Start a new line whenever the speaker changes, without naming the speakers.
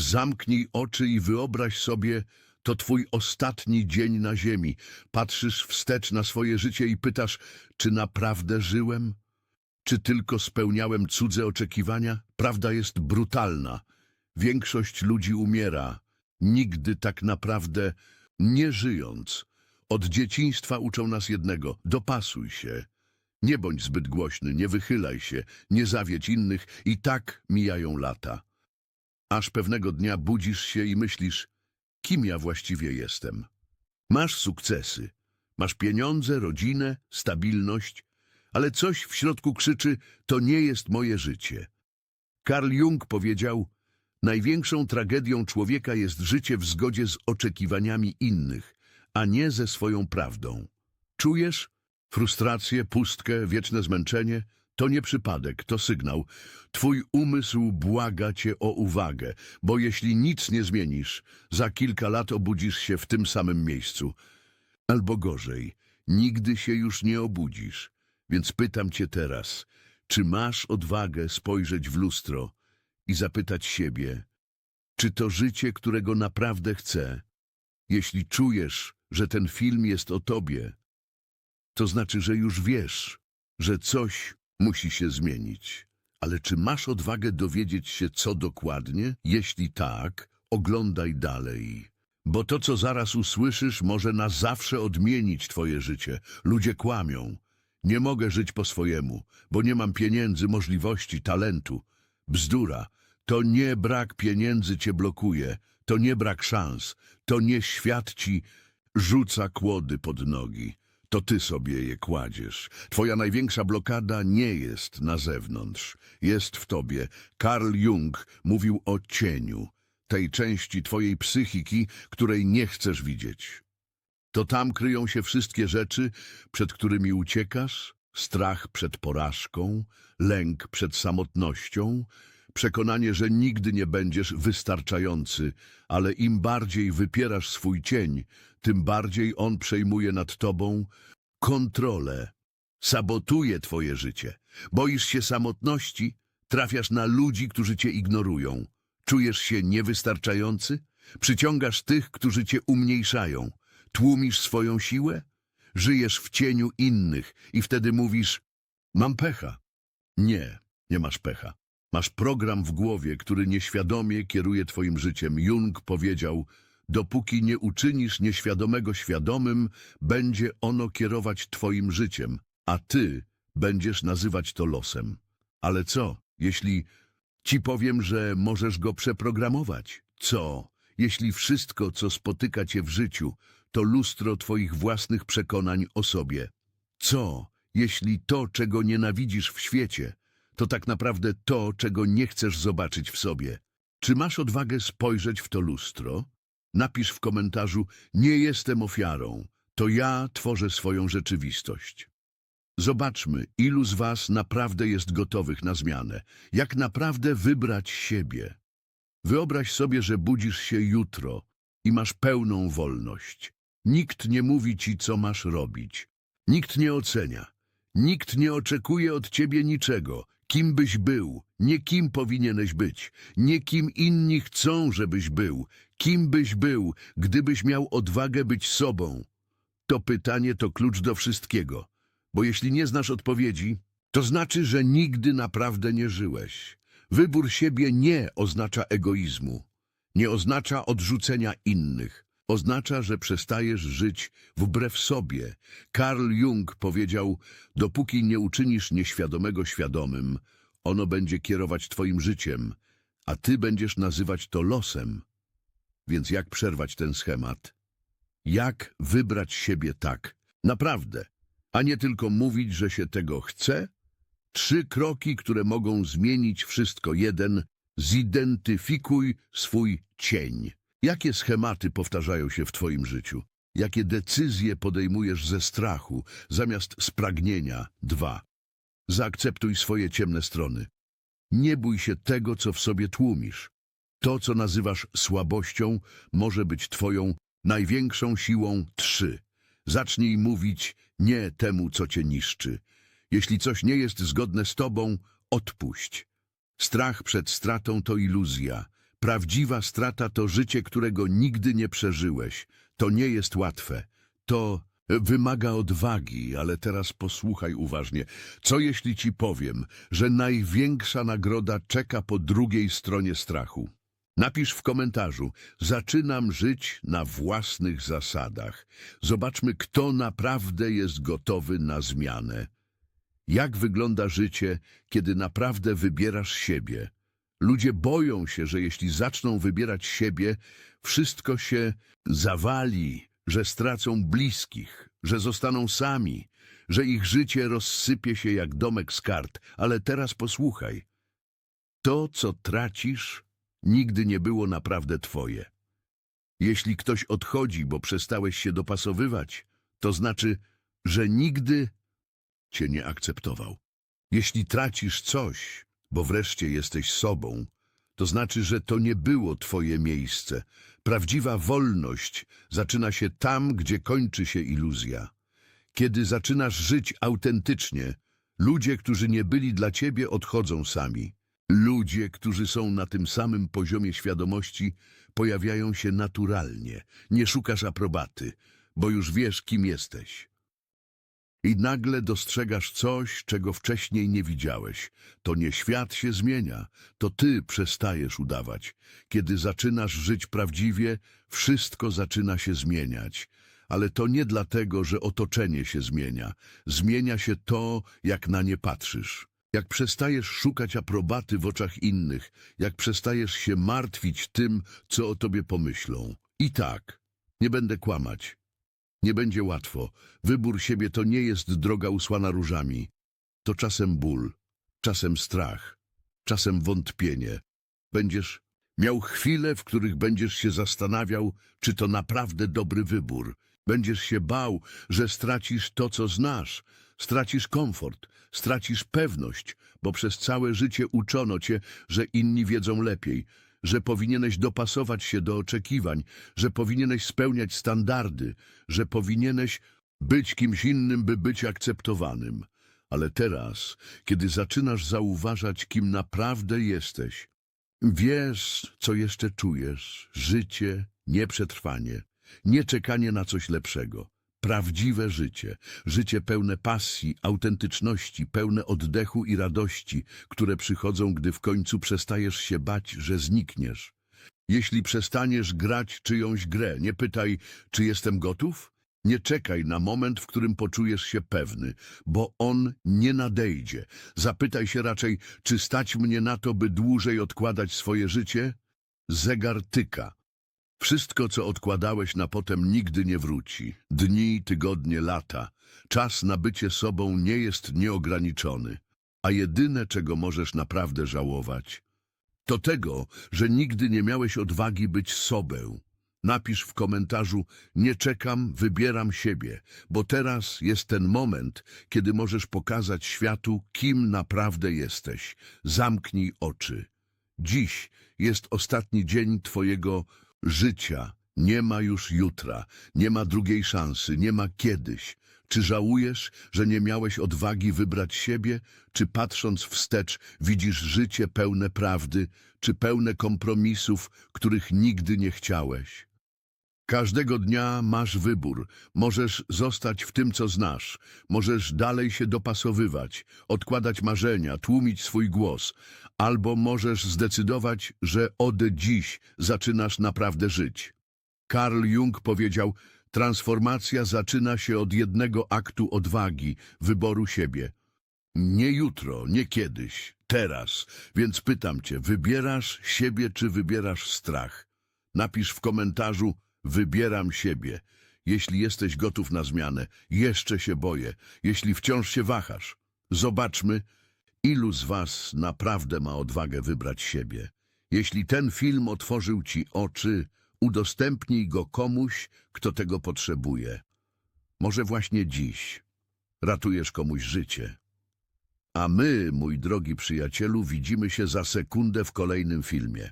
Zamknij oczy i wyobraź sobie, to twój ostatni dzień na ziemi. Patrzysz wstecz na swoje życie i pytasz, czy naprawdę żyłem? Czy tylko spełniałem cudze oczekiwania? Prawda jest brutalna. Większość ludzi umiera, nigdy tak naprawdę nie żyjąc. Od dzieciństwa uczą nas jednego – dopasuj się. Nie bądź zbyt głośny, nie wychylaj się, nie zawiedź innych i tak mijają lata. Aż pewnego dnia budzisz się i myślisz, kim ja właściwie jestem. Masz sukcesy, masz pieniądze, rodzinę, stabilność, ale coś w środku krzyczy, to nie jest moje życie. Karl Jung powiedział, największą tragedią człowieka jest życie w zgodzie z oczekiwaniami innych, a nie ze swoją prawdą. Czujesz? Frustrację, pustkę, wieczne zmęczenie? To nie przypadek, to sygnał. Twój umysł błaga cię o uwagę, bo jeśli nic nie zmienisz, za kilka lat obudzisz się w tym samym miejscu. Albo gorzej, nigdy się już nie obudzisz. Więc pytam cię teraz, czy masz odwagę spojrzeć w lustro i zapytać siebie, czy to życie, którego naprawdę chcę? Jeśli czujesz, że ten film jest o tobie, to znaczy, że już wiesz, że coś musi się zmienić. Ale czy masz odwagę dowiedzieć się, co dokładnie? Jeśli tak, oglądaj dalej. Bo to, co zaraz usłyszysz, może na zawsze odmienić twoje życie. Ludzie kłamią. Nie mogę żyć po swojemu, bo nie mam pieniędzy, możliwości, talentu. Bzdura. To nie brak pieniędzy cię blokuje. To nie brak szans. To nie świat ci rzuca kłody pod nogi. To ty sobie je kładziesz. Twoja największa blokada nie jest na zewnątrz. Jest w tobie. Carl Jung mówił o cieniu, tej części twojej psychiki, której nie chcesz widzieć. To tam kryją się wszystkie rzeczy, przed którymi uciekasz, strach przed porażką, lęk przed samotnością, przekonanie, że nigdy nie będziesz wystarczający, ale im bardziej wypierasz swój cień, tym bardziej on przejmuje nad tobą kontrolę, sabotuje twoje życie. Boisz się samotności, trafiasz na ludzi, którzy cię ignorują. Czujesz się niewystarczający? Przyciągasz tych, którzy cię umniejszają. Tłumisz swoją siłę? Żyjesz w cieniu innych i wtedy mówisz, mam pecha. Nie, nie masz pecha. Masz program w głowie, który nieświadomie kieruje twoim życiem. Jung powiedział, dopóki nie uczynisz nieświadomego świadomym, będzie ono kierować twoim życiem, a ty będziesz nazywać to losem. Ale co, jeśli ci powiem, że możesz go przeprogramować? Co, jeśli wszystko, co spotyka cię w życiu, to lustro twoich własnych przekonań o sobie? Co, jeśli to, czego nienawidzisz w świecie, to tak naprawdę to, czego nie chcesz zobaczyć w sobie? Czy masz odwagę spojrzeć w to lustro? Napisz w komentarzu, nie jestem ofiarą, to ja tworzę swoją rzeczywistość. Zobaczmy, ilu z was naprawdę jest gotowych na zmianę, jak naprawdę wybrać siebie. Wyobraź sobie, że budzisz się jutro i masz pełną wolność. Nikt nie mówi ci, co masz robić. Nikt nie ocenia. Nikt nie oczekuje od ciebie niczego. Kim byś był, nie kim powinieneś być, nie kim inni chcą, żebyś był. Kim byś był, gdybyś miał odwagę być sobą? To pytanie to klucz do wszystkiego. Bo jeśli nie znasz odpowiedzi, to znaczy, że nigdy naprawdę nie żyłeś. Wybór siebie nie oznacza egoizmu. Nie oznacza odrzucenia innych. Oznacza, że przestajesz żyć wbrew sobie. Carl Jung powiedział, dopóki nie uczynisz nieświadomego świadomym, ono będzie kierować twoim życiem, a ty będziesz nazywać to losem. Więc jak przerwać ten schemat? Jak wybrać siebie tak, naprawdę, a nie tylko mówić, że się tego chce? Trzy kroki, które mogą zmienić wszystko. Jeden, zidentyfikuj swój cień. Jakie schematy powtarzają się w twoim życiu? Jakie decyzje podejmujesz ze strachu zamiast z pragnienia? Zaakceptuj swoje ciemne strony. Nie bój się tego, co w sobie tłumisz. To, co nazywasz słabością, może być twoją największą siłą. Trzy. Zacznij mówić nie temu, co cię niszczy. Jeśli coś nie jest zgodne z tobą, odpuść. Strach przed stratą to iluzja. Prawdziwa strata to życie, którego nigdy nie przeżyłeś. To nie jest łatwe. To wymaga odwagi, ale teraz posłuchaj uważnie. Co jeśli ci powiem, że największa nagroda czeka po drugiej stronie strachu? Napisz w komentarzu, zaczynam żyć na własnych zasadach. Zobaczmy, kto naprawdę jest gotowy na zmianę. Jak wygląda życie, kiedy naprawdę wybierasz siebie? Ludzie boją się, że jeśli zaczną wybierać siebie, wszystko się zawali, że stracą bliskich, że zostaną sami, że ich życie rozsypie się jak domek z kart. Ale teraz posłuchaj. To, co tracisz, nigdy nie było naprawdę twoje. Jeśli ktoś odchodzi, bo przestałeś się dopasowywać, to znaczy, że nigdy cię nie akceptował. Jeśli tracisz coś, bo wreszcie jesteś sobą, to znaczy, że to nie było twoje miejsce. Prawdziwa wolność zaczyna się tam, gdzie kończy się iluzja. Kiedy zaczynasz żyć autentycznie, ludzie, którzy nie byli dla ciebie, odchodzą sami. Ludzie, którzy są na tym samym poziomie świadomości, pojawiają się naturalnie. Nie szukasz aprobaty, bo już wiesz, kim jesteś. I nagle dostrzegasz coś, czego wcześniej nie widziałeś. To nie świat się zmienia, to ty przestajesz udawać. Kiedy zaczynasz żyć prawdziwie, wszystko zaczyna się zmieniać. Ale to nie dlatego, że otoczenie się zmienia. Zmienia się to, jak na nie patrzysz. Jak przestajesz szukać aprobaty w oczach innych, jak przestajesz się martwić tym, co o tobie pomyślą. I tak, nie będę kłamać. Nie będzie łatwo. Wybór siebie to nie jest droga usłana różami. To czasem ból, czasem strach, czasem wątpienie. Będziesz miał chwile, w których będziesz się zastanawiał, czy to naprawdę dobry wybór. Będziesz się bał, że stracisz to, co znasz, stracisz komfort, stracisz pewność, bo przez całe życie uczono cię, że inni wiedzą lepiej, że powinieneś dopasować się do oczekiwań, że powinieneś spełniać standardy, że powinieneś być kimś innym, by być akceptowanym. Ale teraz, kiedy zaczynasz zauważać, kim naprawdę jesteś, wiesz, co jeszcze czujesz, życie, nie przetrwanie, nie czekanie na coś lepszego. Prawdziwe życie, życie pełne pasji, autentyczności, pełne oddechu i radości, które przychodzą, gdy w końcu przestajesz się bać, że znikniesz. Jeśli przestaniesz grać czyjąś grę, nie pytaj, czy jestem gotów? Nie czekaj na moment, w którym poczujesz się pewny, bo on nie nadejdzie. Zapytaj się raczej, czy stać mnie na to, by dłużej odkładać swoje życie? Zegar tyka. Wszystko, co odkładałeś na potem, nigdy nie wróci. Dni, tygodnie, lata. Czas na bycie sobą nie jest nieograniczony. A jedyne, czego możesz naprawdę żałować, to tego, że nigdy nie miałeś odwagi być sobą. Napisz w komentarzu, nie czekam, wybieram siebie, bo teraz jest ten moment, kiedy możesz pokazać światu, kim naprawdę jesteś. Zamknij oczy. Dziś jest ostatni dzień Twojego życia. Nie ma już jutra, nie ma drugiej szansy, nie ma kiedyś. Czy żałujesz, że nie miałeś odwagi wybrać siebie? Czy patrząc wstecz widzisz życie pełne prawdy, czy pełne kompromisów, których nigdy nie chciałeś? Każdego dnia masz wybór. Możesz zostać w tym, co znasz. Możesz dalej się dopasowywać, odkładać marzenia, tłumić swój głos. Albo możesz zdecydować, że od dziś zaczynasz naprawdę żyć. Carl Jung powiedział, transformacja zaczyna się od jednego aktu odwagi, wyboru siebie. Nie jutro, nie kiedyś, teraz. Więc pytam cię, wybierasz siebie czy wybierasz strach? Napisz w komentarzu, Wybieram siebie. Jeśli jesteś gotów na zmianę, jeszcze się boję. Jeśli wciąż się wahasz, zobaczmy, ilu z was naprawdę ma odwagę wybrać siebie. Jeśli ten film otworzył ci oczy, udostępnij go komuś, kto tego potrzebuje. Może właśnie dziś ratujesz komuś życie. A my, mój drogi przyjacielu, widzimy się za sekundę w kolejnym filmie.